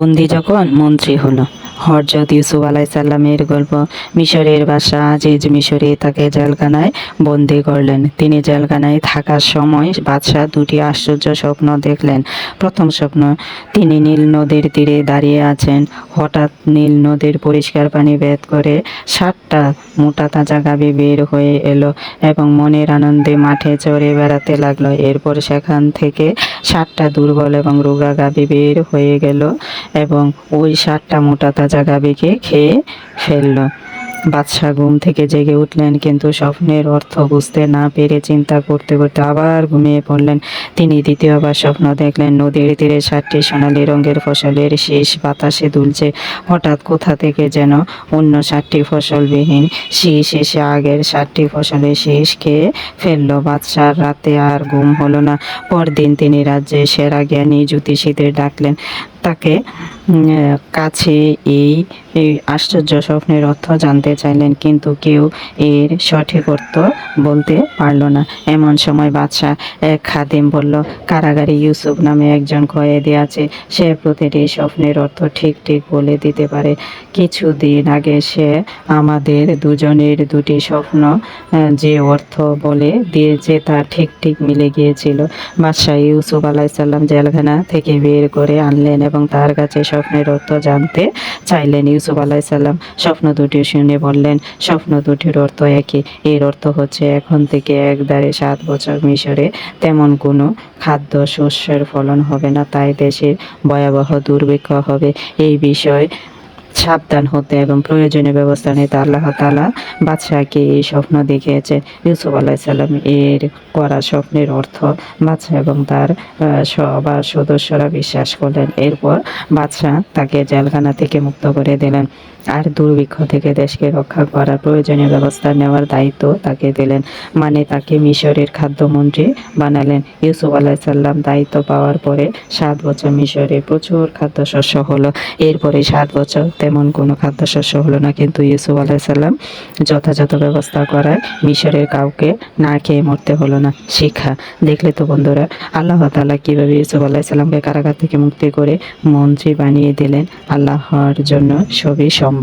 বন্দি যখন মন্ত্রী হলো হরজত ইউসুফ আলাইসাল্লামের গল্প। মিশরের বাদশাহ আজিজ মিশরে তাকে জেলখানায় বন্দি করলেন। তিনি জেলখানায় থাকার সময় বাদশাহ দুটি আশ্চর্য স্বপ্ন দেখলেন। প্রথম স্বপ্ন, তিনি নীল নদীর তীরে দাঁড়িয়ে আছেন। হঠাৎ নীল নদীর পরিষ্কার পানি ভেদ করে ষাটটা মোটা তাজা গাভী বের হয়ে এলো এবং মনের আনন্দে মাঠে চড়ে বেড়াতে লাগল। এরপর সেখান থেকে ষাটটা দুর্বল এবং রোগা গাভী বের হয়ে গেল এবং ওই ষাটটা মোটা গাভীকে খেয়ে ফেলল। বাদশাহ ঘুম থেকে জেগে উঠলেন, কিন্তু স্বপ্নের অর্থ বুঝতে না পেরে চিন্তা করতে করতে আবার ঘুমিয়ে পড়লেন। তিনি দ্বিতীয়বার স্বপ্ন দেখলেন, নদীর তীরে ষাটটি সোনালী রঙের ফসলের শীষ বাতাসে দুলছে। হঠাৎ কোথা থেকে যেন অন্য ষাটটি ফসলবিহীন শীষ এসে আগের ষাটটি ফসলের শীষ খেয়ে ফেলল। বাদশার রাতে আর ঘুম হলো না। পরদিন তিনি রাজ্যে সেরা জ্ঞানী জ্যোতিষীদের ডাকলেন তাকে কাছে এই আশ্চর্য স্বপ্নের অর্থ জানতে চাইলেন, কিন্তু কেউ এর সঠিক অর্থ বলতে পারল না। এমন সময় বাদশাহ এক খাদিম বলল, কারাগারে ইউসুফ নামে একজন কয়েদি আছে, সে প্রতিটি স্বপ্নের অর্থ ঠিক ঠিক বলে দিতে পারে। কিছুদিন আগে সে আমাদের দুজনের দুটি স্বপ্ন যে অর্থ বলে দিয়েছে তা ঠিক ঠিক মিলে গিয়েছিল। বাদশাহ ইউসুফ আলাইসাল্লাম জেলখানা থেকে বের করে আনলেন এবং তার কাছে স্বপ্নের অর্থ জানতে চাইলেন ইউসুফ আলাইসাল্লাম স্বপ্ন দুটি শুনে বললেন, স্বপ্ন দুটির অর্থ একই। এর অর্থ হচ্ছে, এখন থেকে একদারে সাত বছর মিশরে তেমন কোনো খাদ্য শস্যের ফলন হবে না, তাই দেশের ভয়াবহ দুর্ভিক্ষ হবে। এই বিষয় সাবধান হতে এবং প্রয়োজনীয় ব্যবস্থা নিতে আল্লাহ তালা বাদশাহকে এই স্বপ্ন দেখিয়েছে। ইউসুফ আলাইসাল্লাম এর করা স্বপ্নের অর্থ বাদশাহ এবং তার সবার সদস্যরা বিশ্বাস করলেন। এরপর বাদশাহ তাকে জেলখানা থেকে মুক্ত করে দিলেন। আর দুর্ভিক্ষ থেকে দেশকে রক্ষা করার প্রয়োজনীয় ব্যবস্থা নেওয়ার দায়িত্ব তাকে দিলেন। মানে তাকে মিশরের খাদ্যমন্ত্রী বানালেন। ইউসুফ আলাইসাল্লাম দায়িত্ব পাওয়ার পরে সাত বছর মিশরে প্রচুর খাদ্যশস্য হলো। এরপরে সাত বছর তেমন কোনো খাদ্যশস্য হলো না। কিন্তু ইউসুফ আলাইসাল্লাম যথাযথ ব্যবস্থা করায় মিশরের কাউকে না খেয়ে মরতে হলো না। শিক্ষা। দেখলে তো বন্ধুরা, আল্লাহ তালা কীভাবে ইউসুফ আলাইসাল্লামকে কারাগার থেকে মুক্তি করে মন্ত্রী বানিয়ে দিলেন, আল্লাহর জন্য সবই সম্ভব।